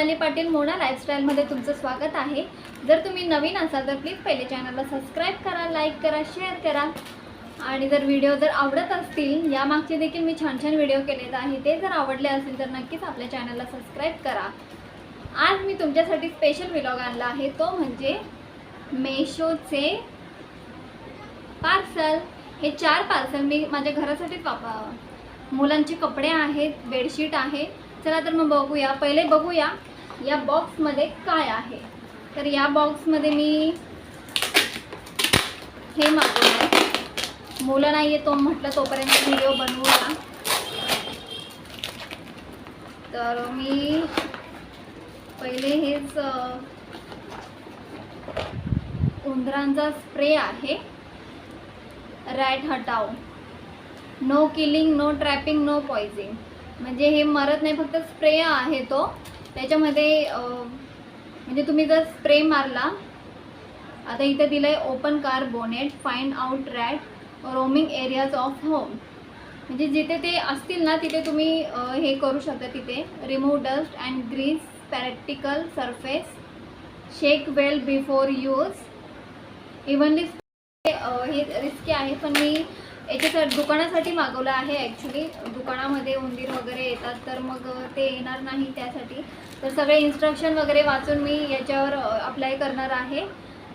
सोनाली पाटील मोना लाईफस्टाईलमध्ये तुमचं स्वागत आहे. जर तुम्ही नवीन असाल तर प्लीज पहिले चॅनलला सबस्क्राईब करा लाईक करा शेअर करा. आणि जर व्हिडिओ जर आवडत असतील यामागचे देखील मी छान छान व्हिडिओ केलेले आहे. ते जर आवडले असतील तर नक्कीच आपल्या चॅनलला सबस्क्राईब करा. आज मी तुमच्यासाठी स्पेशल व्हिलॉग आणला आहे. तो म्हणजे मेशोचे पार्सल हे चार पार्सल मी माझ्या घरासाठीच वापर मुलांचे कपडे आहेत बेडशीट आहे. चला तर मग बघूया. पहिले बघूया. या बॉक्समध्ये काय आहे? तर या बॉक्समध्ये मी हे मागवलं मुलं नाही आहे तो म्हटलं तोपर्यंत व्हिडिओ बनवूया. तर मी पहिले हेच उंदरांचा स्प्रे आहे. रॅट हटाव no killing no trapping no poisoning म्हणजे हे मरत नाही फक्त स्प्रे आहे तो. त्याच्यामध्ये म्हणजे तुम्ही जर स्प्रे मारला आता इथे दिलं आहे open car bonnet find out rat roaming areas of home. म्हणजे जिथे ते असतील ना तिथे तुम्ही हे करू शकता तिथे. Remove dust and grease practical surface shake well before use. Evenly हे रिस्की आहे पण मी याच्यासाठी दुकानासाठी मागवलं आहे ॲक्च्युली दुकानामध्ये उंदीर वगैरे येतात तर मग ते येणार नाही त्यासाठी. तर सगळे इन्स्ट्रक्शन वगैरे वाचून मी याच्यावर अप्लाय करणार आहे.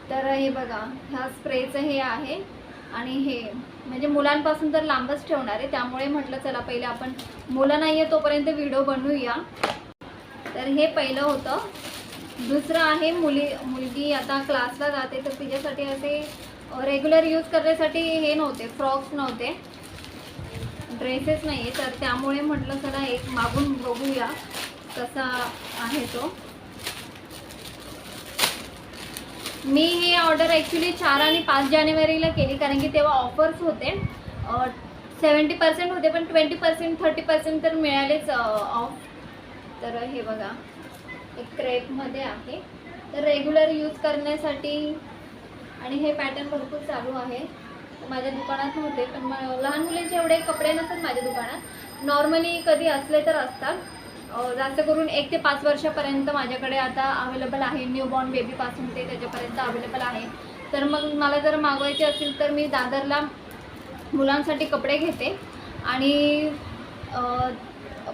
तर हे बघा ह्या स्प्रेचं हे आहे. आणि हे म्हणजे मुलांपासून तर लांबच ठेवणार आहे. त्यामुळे म्हटलं चला पहिले आपण मुलं नाही आहे तोपर्यंत व्हिडिओ बनवूया. तर हे पहिलं होतं. दुसरं आहे मुली मुलगी आता क्लासला जाते तर तिच्यासाठी असे रेग्युलर यूज करण्यासाठी हे नव्हते फ्रॉक्स नव्हते. ड्रेसेस नाही आहे तर त्यामुळे म्हटलं चला एक मागून बघूया कसा आहे तो. मी ही ऑर्डर ॲक्च्युली चार आणि पाच जानेवारीला केली कारण की तेव्हा ऑफर्स होते. सेवन्टी पर्सेंट होते पण ट्वेंटी पर्सेंट थर्टी पर्सेंट तर मिळालेच ऑफ तर हे बघा एक क्रेपमध्ये आहे. तर रेग्युलर यूज करण्यासाठी आणि हे पॅटर्न भरपूर चालू आहे. माझ्या दुकानात नव्हते पण लहान मुलींचे एवढे कपडे नसतात माझ्या दुकानात. नॉर्मली कधी असले तर असतात. जास्त करून एक ते पाच वर्षापर्यंत माझ्याकडे आता अवेलेबल आहे. न्यू बॉर्न बेबीपासून ते त्याच्यापर्यंत अवेलेबल आहे. तर मग मला जर मागवायचे असेल तर मी दादरला मुलांसाठी कपडे घेते. आणि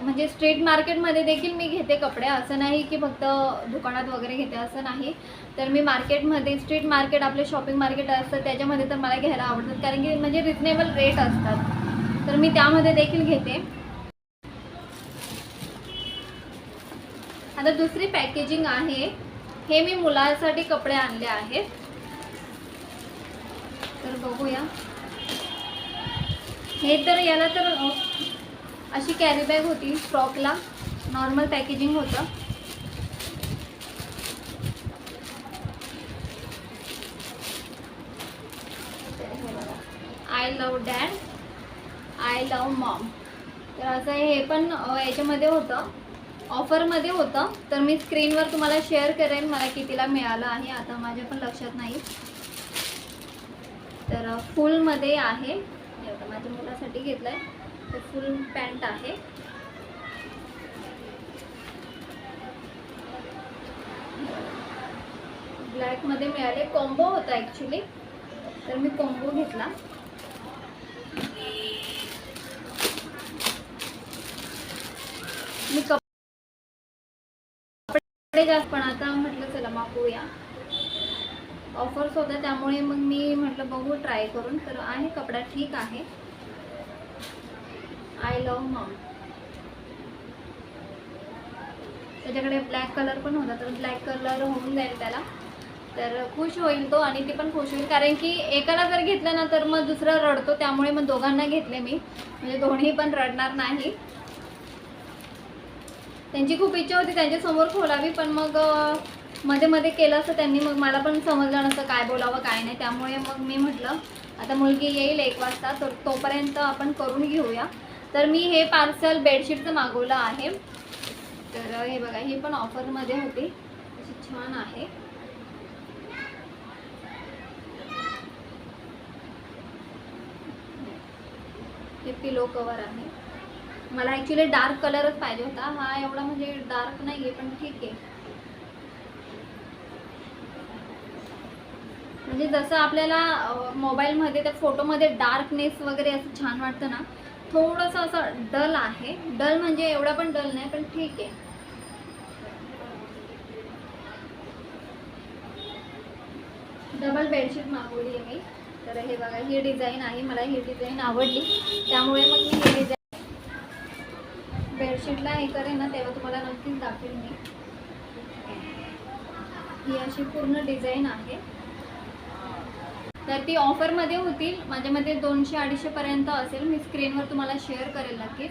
म्हणजे स्ट्रीट मार्केटमध्ये देखील मी घेते कपडे. असं नाही की फक्त दुकानात वगैरे घेते असं नाही. तर मी मार्केटमध्ये स्ट्रीट मार्केट आपले शॉपिंग मार्केट असतं त्याच्यामध्ये तर मला घ्यायला आवडतात. कारण की म्हणजे रिजनेबल रेट असतात. तर मी त्यामध्ये देखील घेते. आता दुसरी पॅकेजिंग आहे. हे मी मुलासाठी कपडे आणले आहेत. तर बघूया. हे तर याला तर अशी कॅरी बॅग होती फ्रॉकला नॉर्मल पॅकेजिंग होतं. I love dad I love mom तर असं हे पण याच्यामध्ये होतं. ऑफरमध्ये होतं. तर मी स्क्रीनवर तुम्हाला शेअर करेन मला कितीला मिळालं आहे. आता माझ्या पण लक्षात नाही. तर फुलमध्ये आहे. हे माझ्या मुलासाठी घेतलं आहे तर फुल पॅन्ट आहे. ब्लॅकमध्ये मिळाले. कॉम्बो होता ॲक्च्युली तर मी कॉम्बो घेतला. मी कपडे जास्त पण आता म्हटलं चला मागूया. ऑफर्स होत्या त्यामुळे मग मी म्हटलं बघू ट्राय करून. तर आहे कपडा ठीक आहे. आय लव्ह मम त्याच्याकडे ब्लॅक कलर पण होता तर ब्लॅक कलर होऊन जाईल त्याला. तर खुश होईल तो आणि ती पण खुश होईल. कारण की एकाला जर घेतलं ना तर मग दुसरा रडतो. त्यामुळे मग दोघांना घेतले मी. म्हणजे दोन्ही पण रडणार नाही. त्यांची खूप इच्छा होती त्यांच्यासमोर खोलावी पण मग मध्ये मध्ये केलं असं त्यांनी. मग मला पण समजलं नसतं काय बोलावं काय नाही. त्यामुळे मग मी म्हटलं आता मुलगी येईल एक वाजता तर तोपर्यंत आपण करून घेऊया. तर मी हे पार्सल बेडशीटचं मागवलं आहे. तर हे बघा हे पण ऑफरमध्ये होती. अशी छान आहे. हे पिलो कवर आहे. मला ॲक्च्युली डार्क कलरच पाहिजे होता. हा एवढा म्हणजे डार्क नाही आहे पण ठीक आहे. म्हणजे जसं आपल्याला मोबाईलमध्ये त्या फोटोमध्ये डार्कनेस वगैरे असं छान वाटतं ना थोडंसं असं डल आहे. डल म्हणजे एवढा पण डल नाही पण ठीक आहे. डबल बेडशीट मागवली आहे मी. तर हे बघा ही डिझाईन आहे. मला ही डिझाईन आवडली. त्यामुळे मग मी ही डिझाईन बेडशीटला हे करेन ना तेव्हा तुम्हाला नक्कीच दाखवेन मी. ही अशी पूर्ण डिझाईन आहे. तर ती ऑफरमध्ये होतील माझ्यामध्ये दोनशे अडीचशेपर्यंत असेल. मी स्क्रीनवर तुम्हाला शेअर करेल नक्कीच.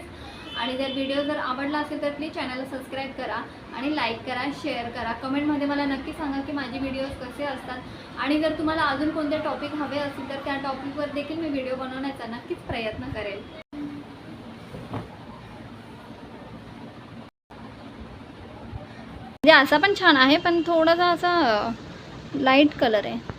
आणि जर व्हिडिओ जर आवडला असेल तर प्लीज चॅनलला सबस्क्राईब करा आणि लाईक करा शेअर करा. कमेंटमध्ये मला नक्की सांगा की माझे व्हिडिओज कसे असतात. आणि जर तुम्हाला अजून कोणते टॉपिक हवे असतील तर त्या टॉपिकवर देखील मी व्हिडिओ बनवण्याचा नक्कीच प्रयत्न करेल. म्हणजे असा पण छान आहे पण थोडासा असा लाइट कलर आहे.